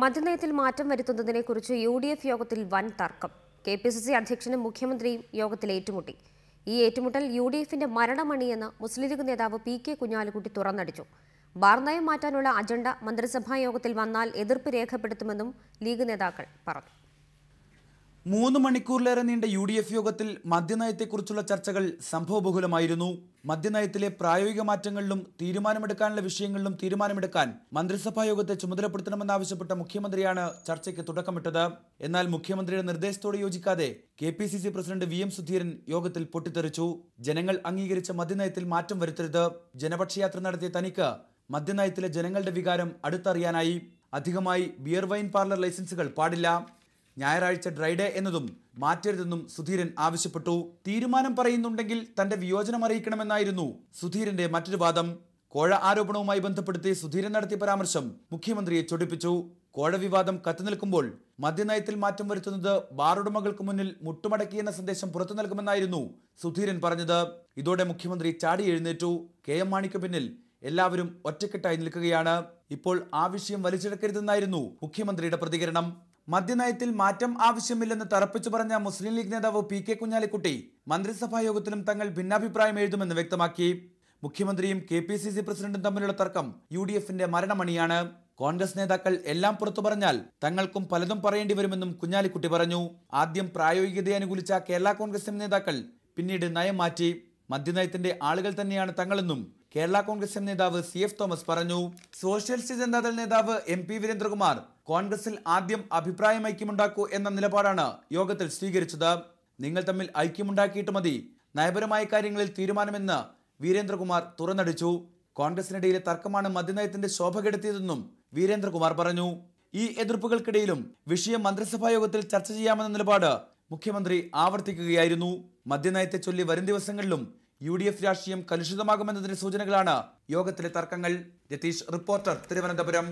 മദ്യനയത്തിൽ മാറ്റം വരുത്തുന്നതിനെക്കുറിച്ച് U D F യോഗത്തിൽ വൻ തർക്കം. കെ പി സി സി അധ്യക്ഷനും മുഖ്യമന്ത്രിയും യോഗത്തിൽ ഏറ്റുമുട്ടി. ഈ ഏറ്റുമുട്ടൽ യു ഡി എഫിന്റെ മരണമണിയെന്ന് മുസ്ലിം ലീഗ് നേതാവ് പി കെ കുഞ്ഞാലിക്കുട്ടി തുറന്നടിച്ചു. ബാർനയം മാറ്റാനുള്ള അജണ്ട മന്ത്രിസഭാ യോഗത്തിൽ വന്നാൽ എതിർപ്പ് രേഖപ്പെടുത്തുമെന്നും ലീഗ് നേതാക്കൾ പറഞ്ഞു. മൂന്ന് മണിക്കൂറിലേറെ നീണ്ട യു ഡി എഫ് യോഗത്തിൽ മദ്യനയത്തെക്കുറിച്ചുള്ള ചർച്ചകൾ സംഭവബഹുലമായിരുന്നു. മദ്യനയത്തിലെ പ്രായോഗിക മാറ്റങ്ങളിലും തീരുമാനമെടുക്കാനുള്ള വിഷയങ്ങളിലും തീരുമാനമെടുക്കാൻ മന്ത്രിസഭാ യോഗത്തെ ചുമതലപ്പെടുത്തണമെന്നാവശ്യപ്പെട്ട മുഖ്യമന്ത്രിയാണ് ചർച്ചയ്ക്ക് തുടക്കമിട്ടത്. എന്നാൽ മുഖ്യമന്ത്രിയുടെ നിർദ്ദേശത്തോട് യോജിക്കാതെ K P C C president V M Sudheeran യോഗത്തിൽ പൊട്ടിത്തെറിച്ചു. ജനങ്ങൾ അംഗീകരിച്ച മദ്യനയത്തിൽ മാറ്റം വരുത്തരുത്. ജനപക്ഷയാത്ര നടത്തിയ തനിക്ക് മദ്യനയത്തിലെ ജനങ്ങളുടെ വികാരം അടുത്തറിയാനായി. അധികമായി ബിയർ വൈൻ പാർലർ ലൈസൻസുകൾ പാടില്ല. ഞായറാഴ്ച ഡ്രൈഡേ എന്നതും മാറ്റരുതെന്നും സുധീരൻ ആവശ്യപ്പെട്ടു. തീരുമാനം പറയുന്നുണ്ടെങ്കിൽ തന്റെ വിയോജനം അറിയിക്കണമെന്നായിരുന്നു സുധീരന്റെ മറ്റൊരു വാദം. കോഴ ആരോപണവുമായി ബന്ധപ്പെടുത്തി സുധീരൻ നടത്തിയ പരാമർശം മുഖ്യമന്ത്രിയെ ചൊടിപ്പിച്ചു. കോഴ വിവാദം കത്തുനിൽക്കുമ്പോൾ മദ്യനയത്തിൽ മാറ്റം വരുത്തുന്നത് ബാറുടമകൾക്ക് മുന്നിൽ മുട്ടുമടക്കിയെന്ന സന്ദേശം പുറത്തു നൽകുമെന്നായിരുന്നു സുധീരൻ പറഞ്ഞത്. ഇതോടെ മുഖ്യമന്ത്രി ചാടി എഴുന്നേറ്റു. കെ എം മാണിക്ക് പിന്നിൽ എല്ലാവരും ഒറ്റക്കെട്ടായി നിൽക്കുകയാണ്. ഇപ്പോൾ ആ വിഷയം വലിച്ചെടുക്കരുതെന്നായിരുന്നു മുഖ്യമന്ത്രിയുടെ പ്രതികരണം. മദ്യനയത്തിൽ മാറ്റം ആവശ്യമില്ലെന്ന് തറപ്പിച്ചു പറഞ്ഞ മുസ്ലിം ലീഗ് നേതാവ് പി കെ കുഞ്ഞാലിക്കുട്ടി മന്ത്രിസഭാ യോഗത്തിലും തങ്ങൾ ഭിന്നാഭിപ്രായം എഴുതുമെന്ന് വ്യക്തമാക്കി. മുഖ്യമന്ത്രിയും കെ പി സി സി പ്രസിഡന്റും തമ്മിലുള്ള തർക്കം യു ഡി എഫിന്റെ മരണമണിയാണ്. കോൺഗ്രസ് നേതാക്കൾ എല്ലാം പുറത്തു പറഞ്ഞാൽ തങ്ങൾക്കും പലതും പറയേണ്ടി വരുമെന്നും കുഞ്ഞാലിക്കുട്ടി പറഞ്ഞു. ആദ്യം പ്രായോഗികതയെ അനുകൂലിച്ച കേരള കോൺഗ്രസ് നേതാക്കൾ പിന്നീട് നയം മാറ്റി. മദ്യനയത്തിന്റെ ആളുകൾ തന്നെയാണ് തങ്ങളെന്നും കേരള കോൺഗ്രസ് എം നേതാവ് സി എഫ് തോമസ് പറഞ്ഞു. സോഷ്യലിസ്റ്റ് ജനതാദൾ നേതാവ് എം പി വീരേന്ദ്രകുമാർ കോൺഗ്രസിൽ ആദ്യം അഭിപ്രായം ഐക്യമുണ്ടാക്കൂ എന്ന നിലപാടാണ് യോഗത്തിൽ സ്വീകരിച്ചത്. നിങ്ങൾ തമ്മിൽ ഐക്യമുണ്ടാക്കിയിട്ട് മതി. നയപരമായ കാര്യങ്ങളിൽ തീരുമാനമെന്ന് വീരേന്ദ്രകുമാർ തുറന്നടിച്ചു. കോൺഗ്രസിനിടയിലെ തർക്കമാണ് മദ്യനയത്തിന്റെ ശോഭ കെടുത്തിയതെന്നും വീരേന്ദ്രകുമാർ പറഞ്ഞു. ഈ എതിർപ്പുകൾക്കിടയിലും വിഷയം മന്ത്രിസഭാ യോഗത്തിൽ ചർച്ച ചെയ്യാമെന്ന നിലപാട് മുഖ്യമന്ത്രി ആവർത്തിക്കുകയായിരുന്നു. മദ്യനയത്തെ ചൊല്ലി വരും ദിവസങ്ങളിലും യു ഡി എഫ് രാഷ്ട്രീയം കലുഷിതമാകുമെന്നതിന്റെ സൂചനകളാണ് യോഗത്തിലെ തർക്കങ്ങൾ. രതീഷ് റിപ്പോർട്ടർ തിരുവനന്തപുരം.